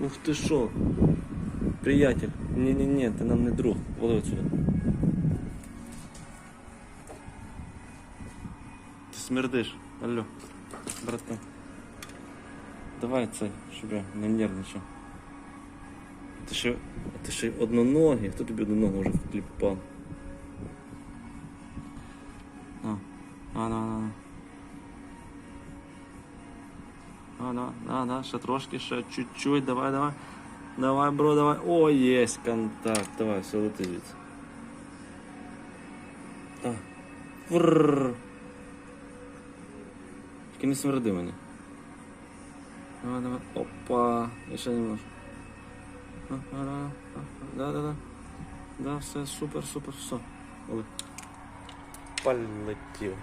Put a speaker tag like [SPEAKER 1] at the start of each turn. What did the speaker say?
[SPEAKER 1] Ух ти що? Приятель. Ні-ні-ні, ти нам не друг. Вали отсюда. Ти смердиш. Алло, братан. Давай це, щоб я не нервничав. Ти ще, ти ще одноногий, хто тобі одну ногу вже вкліпав? А, а, на, на, на. А, да, да, да, ще трошки, ще чуть-чуть, давай, давай. Давай, бро, давай. О, есть контакт. Давай, все, лети звідси. А. Фрррр. Тільки не смерди мене. Давай, давай. Опа. І ще немножко. А, а, да, а, а, да, да, да. Да, все, супер, супер, все. Оли. Полетів.